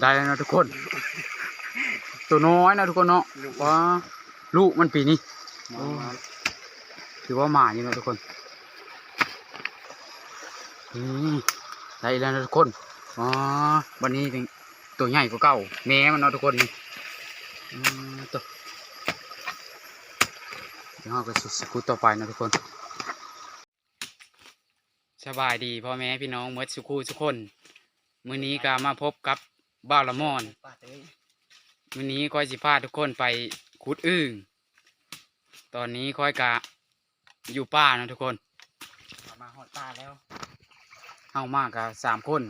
ได้แล้วนะทุกคน ตัวน้อยนะทุกคนเนาะว้าลูกมันปีนี้ถือว่าหมาอยู่นะทุกคนได้แล้วนะทุกคนอ๋อวันนี้ตัวใหญ่กว่าเก่าแม่มันเนาะทุกคนนี่ตัวเดี๋ยวเราก็สิสกุตต่อไปนะทุกคนสบายดีพ่อแม่พี่น้องเมื่อสุคูทุกคน มื้อนี้ก็มาพบกับบ้าวละมอนป้าเต้ยมื้อนี้ค่อยสิพาทุกคนไปขุดอึ่งตอนนี้ค่อยกะอยู่ป่านะทุกคนเอามาหอดป้าแล้วเฮามากกะสามคน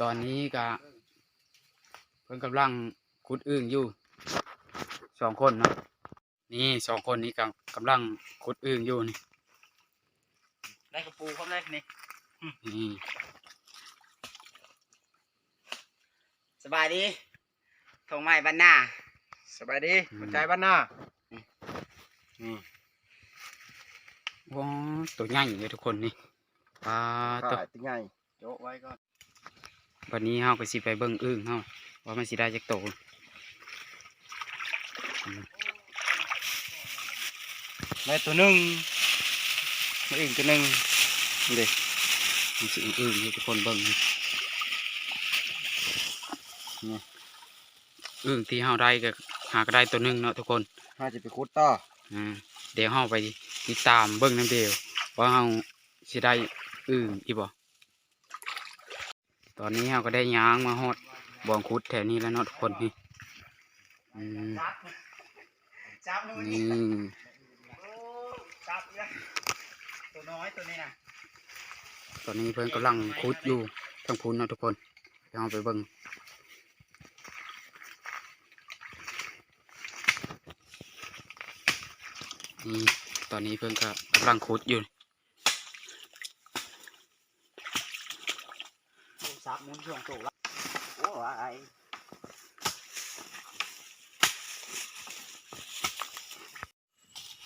ตอนนี้กะเพิ่นกำลังขุดอึ่งอยู่สองคนเนาะนี่สองคนนี้กำกำลังขุดอึ่งอยู่นี่ได้กระปูพร้อมแรกนี่นี่ ส บายดีทงไม้บ้านหน้าสบายดีหัวใจบ้านหน้านี่ว้าตัวใหญ่เลยทุกคนนี่ปลาตัวขาดติงไงโยกไว้ก่อนวันนี้เฮาก็สิไปเบิ่งอึ่งเฮาว่ามันสิได้จักโตอืมแม่ตัวหนึ่งแม่อึ่งตัวหนึ่งนี่เด้มันสิอึ่งให้ทุกคนเบิ่งนี่นี่ อึ่งที่เฮาได้ก็หากได้ตัวหนึงเนาะทุกคนห้าจะไปคุดต่ออ่าเดี๋ยวเฮาไปติดตามเบิ่งน้ำเดียวว่าเฮาสิได้อึ่งอีบ่ตอนนี้เฮาก็ได้ย้างมาฮอดบ่องขุดแถวนี้แล้วเนาะทุกคนนี่อืมจับจับนู่นนี่โอ้จับเลยตัวน้อยตัวนี้นะตอนนี้เพิ่นกำลังขุดอยู่ทั้งพูนเนาะทุกคนเดี๋ยวเราไปเบิ่ง นี่ตอนนี้เพิ่นก็กำลังขุดอยู่จับมุนช่วงโตละโอ้ไอ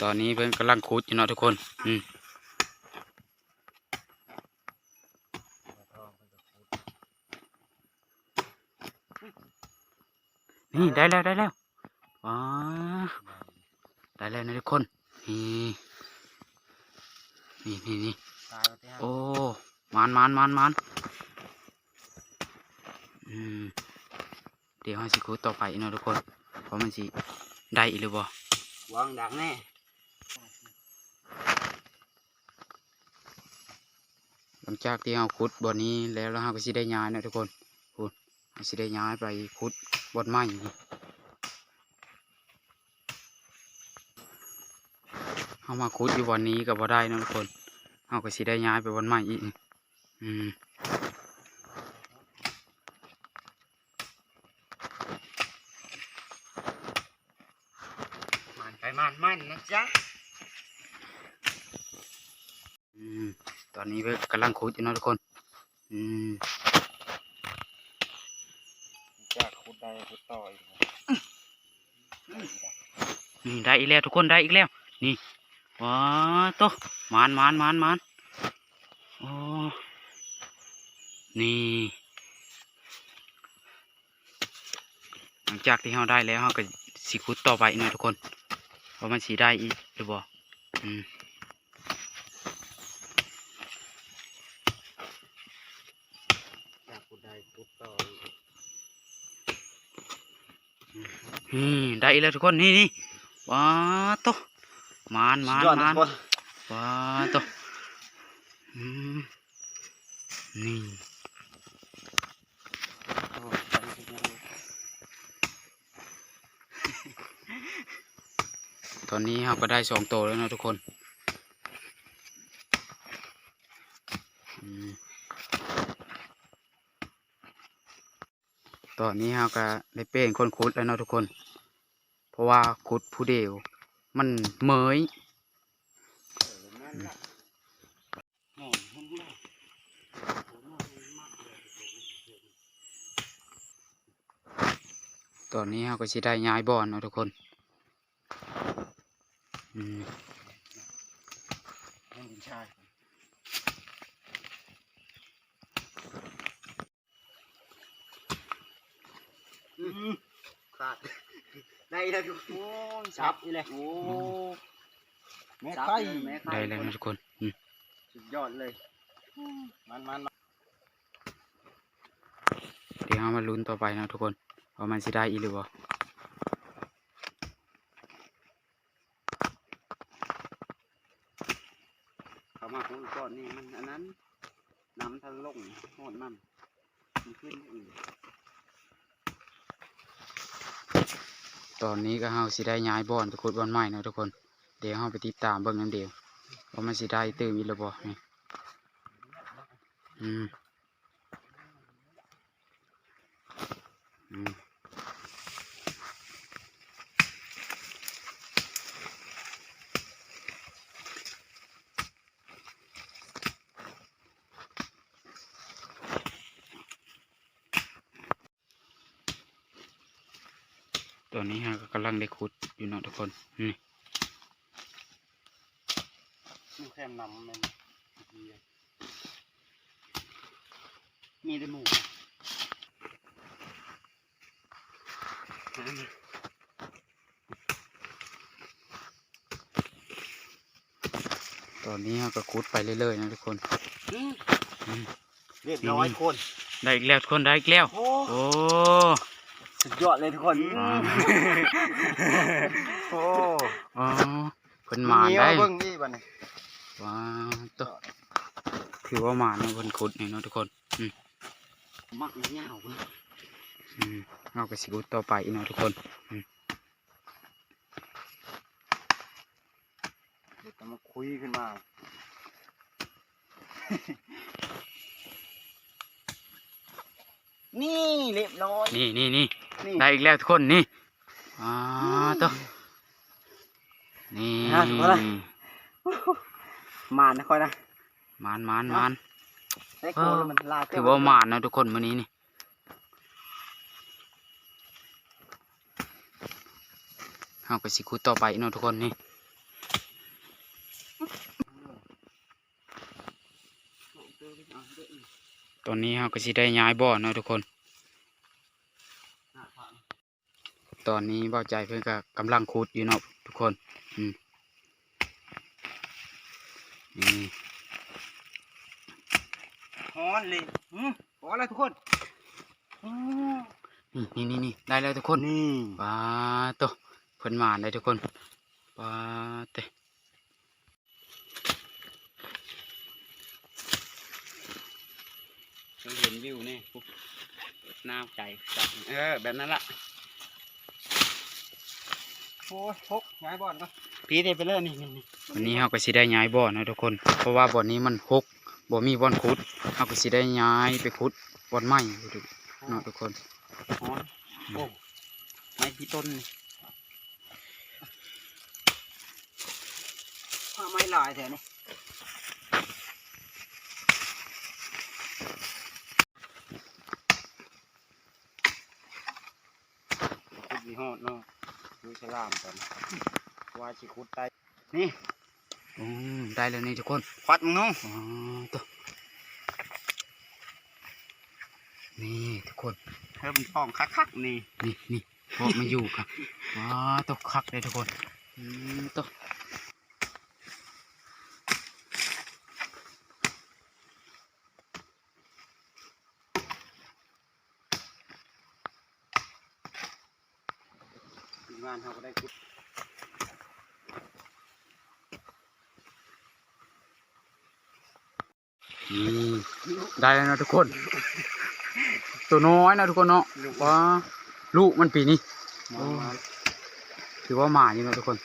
ตอนนี้เพิ่นกำลังขุดอยู่เนาะทุกคน อืมนี่ได้แล้วได้แล้วว้าได้แล้วนะทุกคน นี่นี่นี่นี่ตายไปที่ห้าโอ้มานมานมานมานอืมเดี๋ยวเราสิคูดต่อไปเนาะทุกคน เพราะมันสิได้อีกหรือบ่วางดังแน่หลังจากที่เราขุดบ่อนี้แล้วเราก็สิได้ย้ายเนาะทุกคนพูดเราสิได้ย้ายไปขุดบ่อนใหม่ เอามาขุดอยู่บ่อนนี้ก็บ่ได้เนาะทุกคนเราก็สิได้ย้ายไปบ่อนใหม่อีกอืมมันไปมันมันนะจ๊ะอืมตอนนี้เพิ่นกำลังขุดอยู่เนาะทุกคน อืมจากคุดได้คุดต่ออีกนี่ได้อีกแล้วทุกคนได้อีกแล้ว นี่ ว้าโตมานมานมานมานโอ้ นี่ หลังจากที่เราได้แล้วเราก็สิขุดต่อไปนะทุกคนว่าะมันสีได้อีกหรือบ่อืมจาได้คุดต่ออีกนี่ได้แล้วทุกคน นี่นี่ว้าโต มานมานยอดมานทุกคนว้าโตอืมนี่โอ้ตอนนี้เป็นยังไงตอนนี้เราก็ได้สองตัวแล้วเนาะทุกคนอืมตอนนี้เราก็ได้เป็นคนขุดแล้วเนาะทุกคน เพราะว่าขุดผู้เดียว มันเหมยตอนนี้เราก็สิได้ย้ายบอนเนาะทุกคนอืม ขาดได้แล้วทุกโอ้ยซับนี่เลยโอ้แม่ซับไข่เลยแม่ไข่ได้แล้วนะทุกคนอืมสุดยอดเลยมันมันมันเดี๋ยวเรามาลุ้นต่อไปนะทุกคนว่ามันสิได้อีหรือบ่เขามาคนก่อนนี่มันอันนั้นน้ำทางลงโหดมันมันขึ้นอีก ตอนนี้ก็เฮาสิได้ย้ายบ่อนไปขุดบ่อนใหม่นะทุกคน เดี๋ยวเฮาไปติดตามเบิ่งนํเดียวว่ามันสิได้ตื่นอีหรือบ่นี่อืมอืม ตอนนี้เฮาก็กำลังได้ขุดอยู่เนาะทุกคนนี่มันแค่นำมันมีแต่หมูตอนนี้เฮาก็ขุดไปเรื่อยๆนะทุกคนอืมเรียบร้อยคน ได้อีกแล้วทุกคนได้อีกแล้ว โอ้โอ้สุด ยอดเลยทุกคนอ่าโอ้อ๋อเพิ่นหมานได้เบิ่งนี่บัดนี้ว้าวตัวถือว่าหมานนะเพิ่นขุดนี่เนาะทุกคนมักเงี้ยวเบิ่งอืมเราก็สิขุดต่อไปอีกเนาะทุกคน เดี๋ยวจะมาคุยขึ้นมานี่เรียบร้อยนี่นี่นี่ นี่ได้อีกแล้วทุกคนนี่อ่าตัวนี่อะถูกแล้วมานะค่อยนะ หมานหมานหมานได้โกนมันลาถือว่าหมานนะทุกคนมื้อนี้นี่เราก็สิขุดต่อไปอีกเนาะทุกคนนี่ตอนนี้เราก็สิได้ย้ายบ่อเนาะทุกคน ตอนนี้เบาใจเพื่อนก็กำลังขุดอยู่เนาะทุกคนอืมนี่ฮอนเลยอืมพอแล้วทุกคนอืมนี่นี่นี่นี่ได้แล้วทุกคนนี่ปลาโตเพิ่นมาได้ทุกคนปลาเตะเห็นวิวนี่ปุ๊บน่าใจจับเออ แบบนั้นล่ะ โอ้ยพกย้ายบอลก็พีเดไปเลยนี่นี่นี่วันนี้เราก็สิได้ย้ายบ่อนะทุกคน เพราะว่าบ่อนี้มันหกบ่มีบ่อนขุดเราก็สิได้ย้ายไปขุดบ่อนใหม่เนาะทุกคนฮอนโอ้ไม้ที่ต้นนี่ผ้าไม้ลายแถวนี้คุดมีฮอดเนาะ ดูฉลามก่อนว่าชิคุดไตนี่อืมได้แล้วนี่ทุกคนควัดมึงเนาะอ๋อโตนี่ทุกคนเธอมันท้องคักๆนี่นี่นี่พวกมาอยู่ครับว้าตกคักเลยทุกคนอืมตกานเขาก็ได้คุดนี่ได้แล้วนะทุกคน ตัวน้อยนะทุกคนเนาะว้าลูกมันปีนี้มาถือว่าหมาอยู่นะทุกคน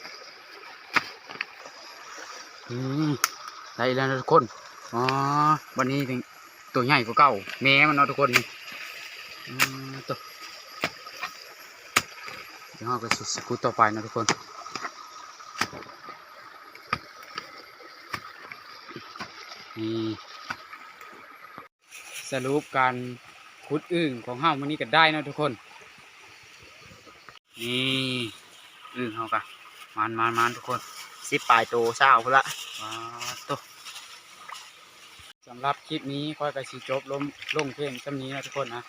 นี่ได้แล้วนะทุกคนอ๋อวันนี้ถึงตัวใหญ่กว่าเก่าแม่มันเนาะทุกคนนี่อืมตัว เดี๋ยวเราก็สิกูดต่อไปนะทุกคนนี่สรุปการขุดอึ่งของเฮามันนี้ก็ได้นะทุกคน นี่อึ่งเฮากะมันมันมันทุกคนสิปลายโตเศร้าพุ่นละว้าโตสำหรับคลิปนี้ค่อยกระสีจบลงลงเพลงจำนี้นะทุกคนนะ